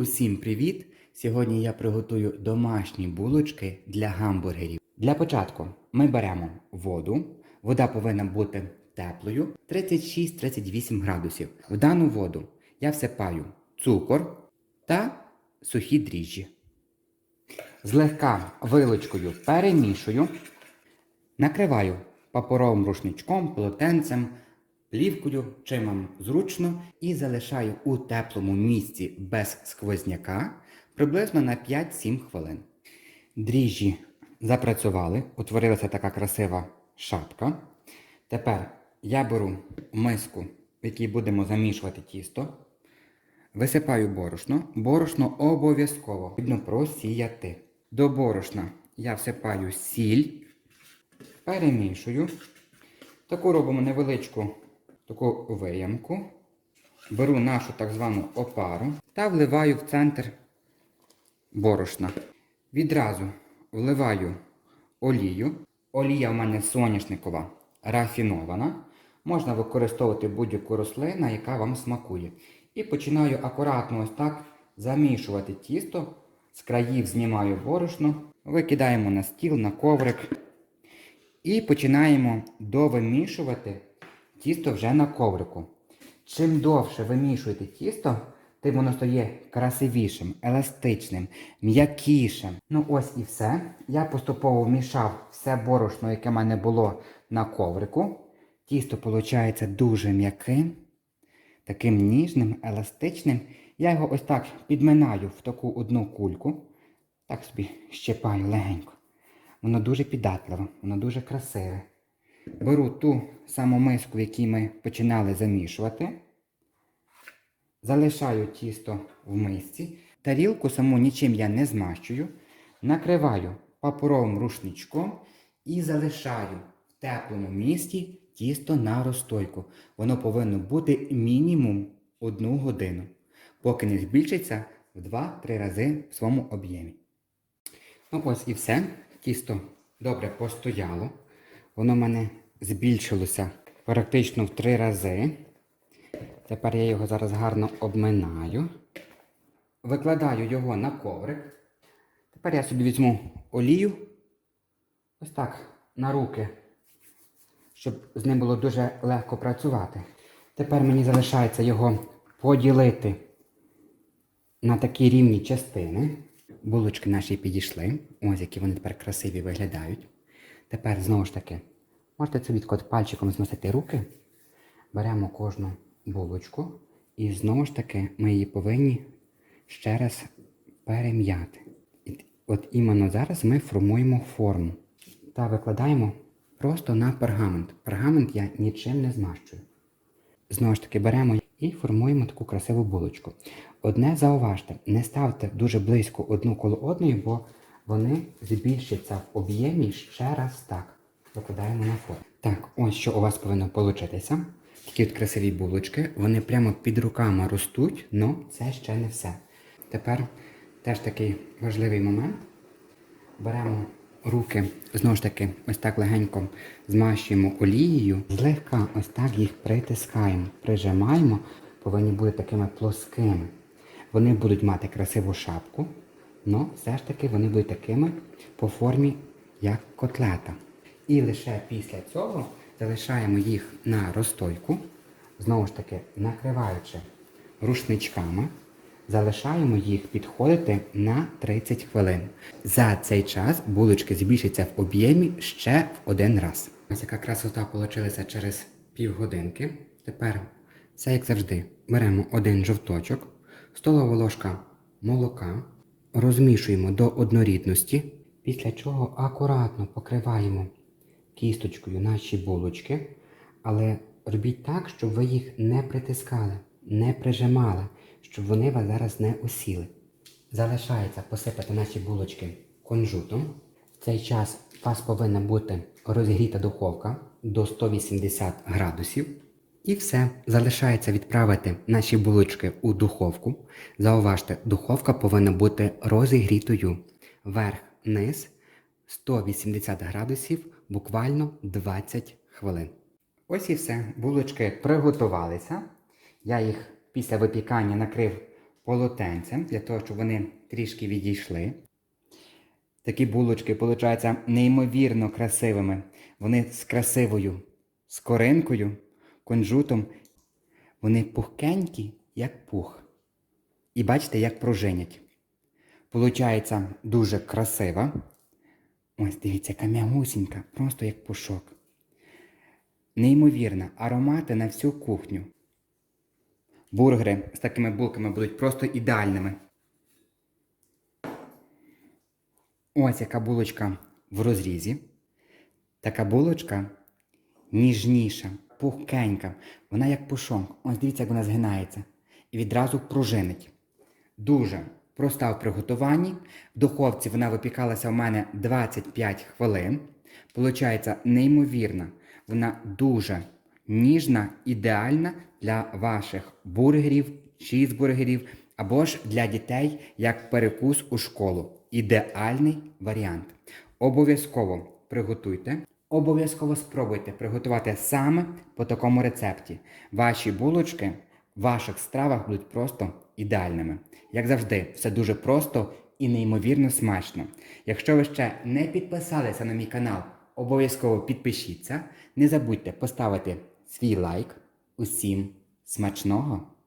Усім привіт! Сьогодні я приготую домашні булочки для гамбургерів. Для початку ми беремо воду. Вода повинна бути теплою 36-38 градусів. В дану воду я всипаю цукор та сухі дріжджі. Злегка вилочкою перемішую, накриваю паперовим рушничком, полотенцем, плівкою, чим вам зручно, і залишаю у теплому місці без сквозняка приблизно на 5-7 хвилин. Дріжджі запрацювали, утворилася така красива шапка. Тепер я беру миску, в якій будемо замішувати тісто. Висипаю борошно. Борошно обов'язково потрібно просіяти. До борошна я всипаю сіль, перемішую. Таку робимо невеличку таку виямку. Беру нашу так звану опару та вливаю в центр борошна. Відразу вливаю олію. Олія в мене соняшникова рафінована. Можна використовувати будь-яку рослину, яка вам смакує. І починаю акуратно ось так замішувати тісто. З країв знімаю борошно, викидаємо на стіл, на коврик. І починаємо довимішувати тісто вже на коврику. Чим довше вимішуєте тісто, тим воно стає красивішим, еластичним, м'якішим. Ну ось і все. Я поступово вмішав все борошно, яке в мене було на коврику. Тісто виходить дуже м'яким, таким ніжним, еластичним. Я його ось так підминаю в таку одну кульку. Так собі щепаю легенько. Воно дуже піддатливе, воно дуже красиве. Беру ту саму миску, в якій ми починали замішувати. Залишаю тісто в мисці. Тарілку саму нічим я не змащую. Накриваю паперовим рушничком і залишаю в теплому місці тісто на розстойку. Воно повинно бути мінімум одну годину, поки не збільшиться в 2-3 рази в своєму об'ємі. Ну ось і все. Тісто добре постояло. Воно в мене збільшилося практично в 3 рази. Тепер я його зараз гарно обминаю. Викладаю його на коврик. Тепер я собі візьму олію. Ось так на руки, щоб з ним було дуже легко працювати. Тепер мені залишається його поділити на такі рівні частини. Булочки наші підійшли. Ось які вони тепер красиві виглядають. Тепер знову ж таки, можете собі тако пальчиком змастити руки. Беремо кожну булочку і знову ж таки ми її повинні ще раз перем'яти. От іменно зараз ми формуємо форму та викладаємо просто на пергамент. Пергамент я нічим не змащую. Знову ж таки беремо і формуємо таку красиву булочку. Одне зауважте, не ставте дуже близько одну коло одної, бо вони збільшаться в об'ємі ще раз так. Викладаємо на форму. Так, ось що у вас повинно получитися. Такі от красиві булочки, вони прямо під руками ростуть, але це ще не все. Тепер теж такий важливий момент. Беремо руки, знову ж таки, ось так легенько змащуємо олією, злегка ось так їх притискаємо, прижимаємо, повинні бути такими плоскими. Вони будуть мати красиву шапку, але все ж таки вони будуть такими по формі, як котлета. І лише після цього залишаємо їх на розстойку, знову ж таки накриваючи рушничками, залишаємо їх підходити на 30 хвилин. За цей час булочки збільшаться в об'ємі ще в один раз. Ось яка красота вийшла через півгодинки. Тепер все як завжди. Беремо один жовточок, столова ложка молока, розмішуємо до однорідності, після чого акуратно покриваємо кісточкою наші булочки, але робіть так, щоб ви їх не притискали, не прижимали, щоб вони вас зараз не осіли. Залишається посипати наші булочки кунжутом. В цей час у вас повинна бути розігріта духовка до 180 градусів. І все. Залишається відправити наші булочки у духовку. Зауважте, духовка повинна бути розігрітою. Верх-низ 180 градусів, буквально 20 хвилин. Ось і все. Булочки приготувалися. Я їх після випікання накрив полотенцем, для того, щоб вони трішки відійшли. Такі булочки получаються неймовірно красивими. Вони з красивою скоринкою, кунжутом. Вони пухкенькі, як пух. І бачите, як пружинять. Получається дуже красива. Ось дивіться, яка м'ягусінька, просто як пушок. Неймовірна, аромати на всю кухню. Бургери з такими булками будуть просто ідеальними. Ось яка булочка в розрізі. Така булочка ніжніша, пухкенька. Вона як пушок. Ось дивіться, як вона згинається. І відразу пружинить. Дуже проста в приготуванні. В духовці вона випікалася у мене 25 хвилин. Получається неймовірна. Вона дуже ніжна, ідеальна для ваших бургерів, чізбургерів або ж для дітей як перекус у школу. Ідеальний варіант. Обов'язково приготуйте. Обов'язково спробуйте приготувати саме по такому рецепті. Ваші булочки в ваших стравах будуть просто ідеальними. Як завжди, все дуже просто і неймовірно смачно. Якщо ви ще не підписалися на мій канал, обов'язково підпишіться. Не забудьте поставити свій лайк. Усім смачного!